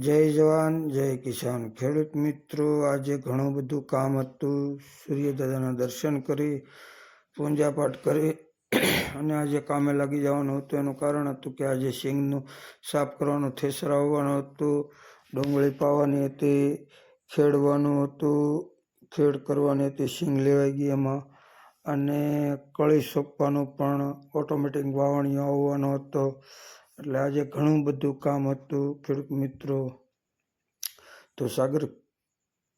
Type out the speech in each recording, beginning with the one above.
જય જવાન, જય કિસાન. ખેડૂત મિત્રો, આજે ઘણું બધું કામ હતું. સૂર્યદાદાના દર્શન કરી, પૂજાપાઠ કરી, અને આજે કામે લાગી જવાનું હતું. એનું કારણ હતું કે આજે સિંગનું સાફ કરવાનું, થેસર આવવાનું હતું, ડુંગળી પાવાની હતી, ખેડવાનું હતું, ખેડ કરવાની હતી, સિંગ લેવાઈ ગઈ એમાં. અને કળી સોંપવાનું પણ ઓટોમેટિક વાવણીઓ આવવાનો હતો. એટલે આજે ઘણું બધું કામ હતું ખેડૂત મિત્રો. તો સાગર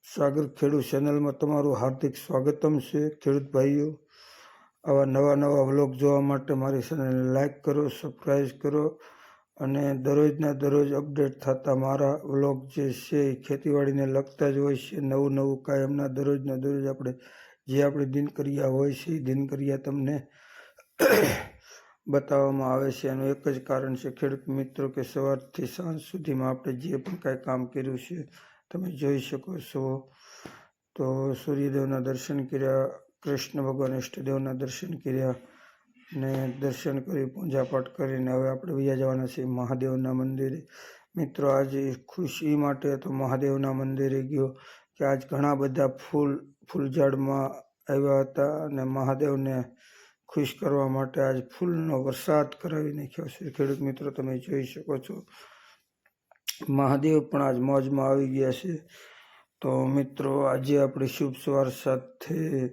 સાગર ખેડૂત ચેનલમાં તમારું હાર્દિક સ્વાગતમ છે. ખેડૂત ભાઈઓ, આવા નવા નવા વ્લોગ જોવા માટે મારી ચેનલને લાઈક કરો સબસ્ક્રાઈબ કરો અને દરરોજના દરરોજ અપડેટ થતા મારા વ્લોગ જે છે એ ખેતીવાડીને લગતા જ હોય છે. નવું નવું કાયમના દરરોજના દરરોજ આપણે, જે આપણી દિનકરિયા હોય છે એ દિનકરિયા તમને બતાવવામાં આવે છે. એનું એક જ કારણ છે, ખેડૂત મિત્રો, કે સવારથી સાંજ સુધીમાં આપણે જે પણ કાંઈ કામ કર્યું છે, તમે જોઈ શકો છો. તો સૂર્યદેવના દર્શન કર્યા, કૃષ્ણ ભગવાન ઇષ્ટદેવના દર્શન કર્યા, ને દર્શન કરી, પૂજાપાઠ કરીને હવે આપણે વયા જવાના છીએ મહાદેવના મંદિરે. મિત્રો, આજે ખુશી માટે તો મહાદેવના મંદિરે ગયો કે આજ ઘણા બધા ફૂલ, ફૂલઝાડમાં આવ્યા હતા અને મહાદેવને ખુશ કરવા માટે આજ ફૂલનો વરસાદ કરાવી નાખ્યો છે. ખેડૂત મિત્રો, તમે જોઈ શકો છો. મહાદેવ પણ આજ મોજમાં આવી ગયા છે. તો મિત્રો, આજે આપણે શુભ સવાર સાથે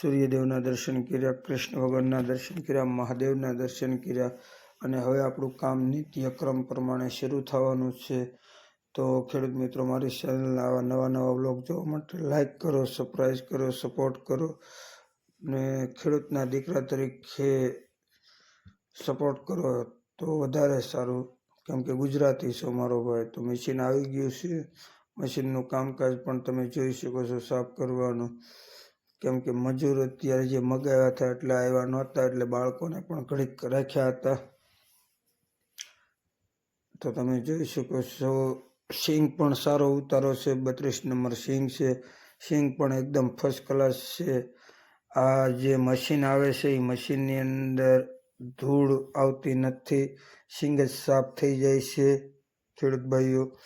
સૂર્યદેવના દર્શન કર્યા, કૃષ્ણ ભગવાનના દર્શન કર્યા, મહાદેવના દર્શન કર્યા અને હવે આપણું કામ નિત્યક્રમ પ્રમાણે શરૂ થવાનું છે. તો ખેડૂત મિત્રો, મારી ચેનલના આવા નવા નવા બ્લોગ જોવા માટે લાઇક કરો સબસ્ક્રાઈબ કરો સપોર્ટ કરો. ને ખેડૂતના દીકરા તરીકે સપોર્ટ કરો તો વધારે સારું. કેમ કે ગુજરાતી છો મારો ભાઈ, તો મશીન આવી ગયું છે. મશીનનું કામકાજ પણ તમે જોઈ શકો છો સાફ કરવાનું. કેમ કે મજૂર અત્યારે જે મગાવ્યા હતા એટલે આવ્યા નહોતા એટલે બાળકોને પણ ઘડીક રાખ્યા હતા. તો તમે જોઈ શકો છો, સિંગ પણ સારો ઉતારો છે, બત્રીસ નંબર સિંગ છે. સિંગ પણ એકદમ ફર્સ્ટ ક્લાસ છે. આ જે મશીન આવે છે, એ મશીનની અંદર ધૂળ આવતી નથી. સિંગ જ સાફ થઈ જાય છે, ખેડૂત ભાઈઓ.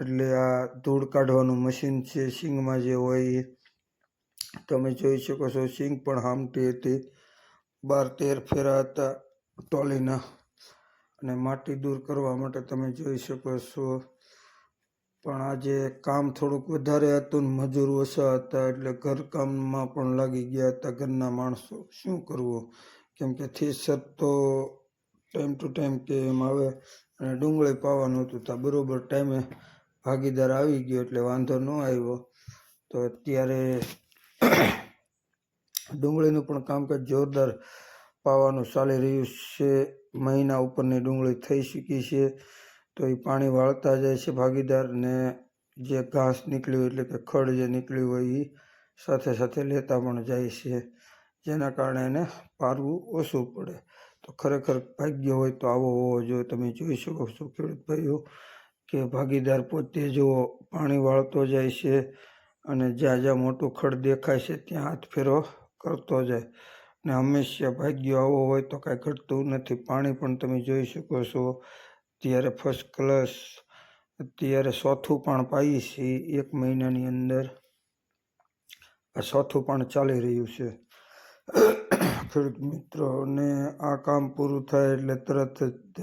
એટલે આ ધૂળ કાઢવાનું મશીન છે, સિંગમાં જે હોય એ. તમે જોઈ શકો છો, સિંગ પણ હામટી હતી. બાર તેર ફેરા હતા ટોલીના. અને માટી દૂર કરવા માટે તમે જોઈ શકો છો. પણ આજે કામ થોડુંક વધારે હતું ને મજૂર ઓછા હતા એટલે ઘરકામમાં પણ લાગી ગયા હતા ઘરના માણસો. શું કરવું? કેમ કે થેસર તો ટાઈમ ટુ ટાઈમ કે એમ આવે અને ડુંગળી પાવાનું હતું તો બરાબર ટાઈમે ભાગીદાર આવી ગયો એટલે વાંધો ન આવ્યો. તો અત્યારે ડુંગળીનું પણ કામકાજ જોરદાર પાવાનું ચાલી રહ્યું છે. મહિના ઉપરની ડુંગળી થઈ શકી છે. તો એ પાણી વાળતા જાય છે ભાગીદારને જે ઘાસ નીકળ્યું એટલે કે ખડ જે નીકળ્યું હોય એ સાથે સાથે લેતા પણ જાય છે. જેના કારણે એને પારવું ઓછું પડે. તો ખરેખર ભાગ્ય હોય તો આવો હોવો જોઈએ. તમે જોઈ શકો છો ખેડૂત ભાઈઓ કે ભાગીદાર પોતે જો પાણી વાળતો જાય છે અને જ્યાં જ્યાં મોટું ખડ દેખાય છે ત્યાં હાથ ફેરો કરતો જાય. ને હંમેશા ભાગ્ય આવો હોય તો કાંઈ ઘટતું નથી. પાણી પણ તમે જોઈ શકો છો. ત્યારે ફર્સ્ટ ક્લાસ અત્યારે ચોથું પણ પાઈ છે, એક મહિનાની અંદર. આ ચોથું પણ ચાલી રહ્યું છે. ખેડૂત મિત્રોને આ કામ પૂરું થાય એટલે તરત જ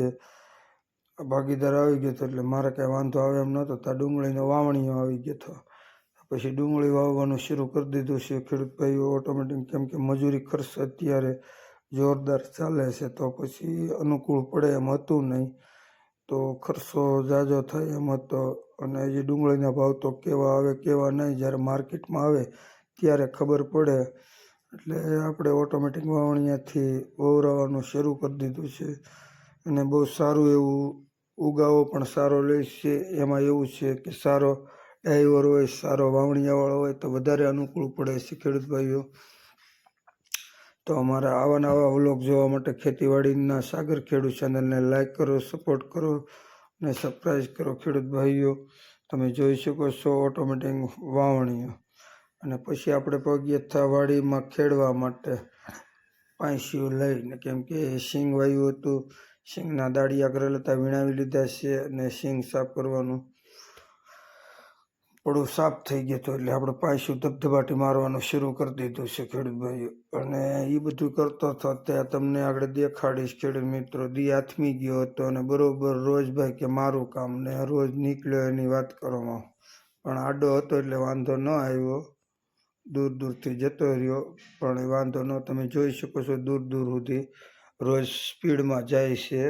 ભાગીદાર આવી ગયો હતો એટલે મારે કાંઈ વાંધો આવે એમ નહોતો. ત્યાં ડુંગળીનો વાવણીઓ આવી ગયો હતો પછી ડુંગળી વાવવાનું શરૂ કરી દીધું છે. ખેડૂત ભાઈઓ ઓટોમેટિક કેમ કે મજૂરી ખર્ચ અત્યારે જોરદાર ચાલે છે તો પછી અનુકૂળ પડે એમ હતું નહીં. તો ખર્ચો ઝાઝો થાય એમ તો અને હજી ડુંગળીના ભાવ તો કેવા આવે, કેવા નહીં, જ્યારે માર્કેટમાં આવે ત્યારે ખબર પડે. એટલે આપણે ઓટોમેટિક વાવણીયાથી વવરાવાનું શરૂ કરી દીધું છે અને બહુ સારું એવું ઉગાવો પણ સારો લે એમાં એવું છે કે સારો ડ્રાઈવર હોય, સારો વાવણીયાવાળો હોય તો વધારે અનુકૂળ પડે છે ખેડૂત ભાઈઓ. તો અમારા આવા નવા વ્લોગ જોવા માટે ખેતીવાડીના સાગર ખેડૂત ચેનલને લાઇક કરો સપોર્ટ કરો અને સબસ્ક્રાઈબ કરો, ખેડૂત ભાઈઓ. તમે જોઈ શકો છો ઓટોમેટિક વાવણીઓ. અને પછી આપણે પગથા વાડીમાં ખેડવા માટે પાંસીઓ લઈને, કેમ કે સિંગ વાવ્યું હતું. સિંગના દાડિયા કરેલા હતા, વીણાવી લીધા છે અને સિંગ સાફ કરવાનું પડું સાફ થઈ ગયું હતું એટલે આપણે પાછું ધબધબાટી મારવાનું શરૂ કરી દીધું છે ખેડૂત ભાઈઓ અને એ બધું કરતો હતો ત્યાં તમને આગળ દેખાડીશ ખેડૂત મિત્રો, દી આથમી ગયો હતો અને બરોબર રોજ ભાઈ કે મારું કામ ને રોજ નીકળ્યો એની વાત કરવામાં. પણ આડો હતો એટલે વાંધો ન આવ્યો. દૂર દૂરથી જતો રહ્યો. પણ એ વાંધો ન, તમે જોઈ શકો છો દૂર દૂર સુધી રોજ સ્પીડમાં જાય છે.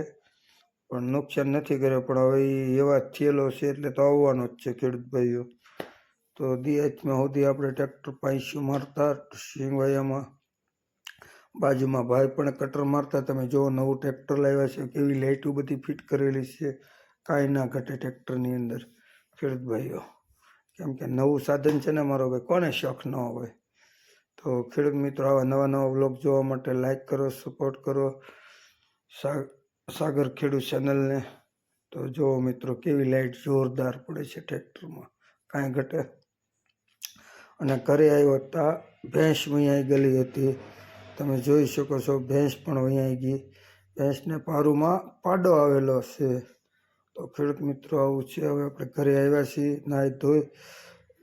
પણ નુકસાન નથી કર્યો, પણ હવે એવા થયેલો છે એટલે તો આવવાનો જ છે ખેડૂત ભાઈઓ તો દિયાચમાં સુધી આપણે ટ્રેક્ટર પાંચસું મારતા શિંગવાયામાં બાજુમાં ભાઈ પણ કટર મારતા, તમે જુઓ નવું ટ્રેક્ટર લાવ્યા છે, કેવી લાઇટો બધી ફિટ કરેલી છે, કાંઈ ના ઘટે ટ્રેક્ટરની અંદર. ખેડૂતભાઈઓ, કેમ કે નવું સાધન છે ને મારો ભાઈ, કોને શોખ ન હોય? તો ખેડૂત મિત્રો, આવા નવા નવા બ્લોગ જોવા માટે લાઈક કરો સપોર્ટ કરો સાગર ખેડૂત ચેનલને તો જુઓ મિત્રો, કેવી લાઇટ જોરદાર પડે છે ટ્રેક્ટરમાં. કાંઈ ઘટે અને ઘરે આવ્યો હતા ભેંસ વૈયાઈ ગયેલી હતી. તમે જોઈ શકો છો, ભેંસ પણ વૈયાઈ ગઈ. ભેંસને પારુમાં પાડો આવેલો છે. તો ખેડૂત મિત્રો, આવું છે. હવે આપણે ઘરે આવ્યા છીએ, નાહી ધોઈ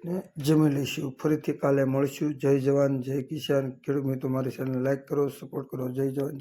ને જમી લઈશું. ફરીથી કાલે મળશું. જય જવાન, જય કિસાન. ખેડૂત મિત્રો, મારી ચેનલ લાઈક કરો સપોર્ટ કરો. જય જવાન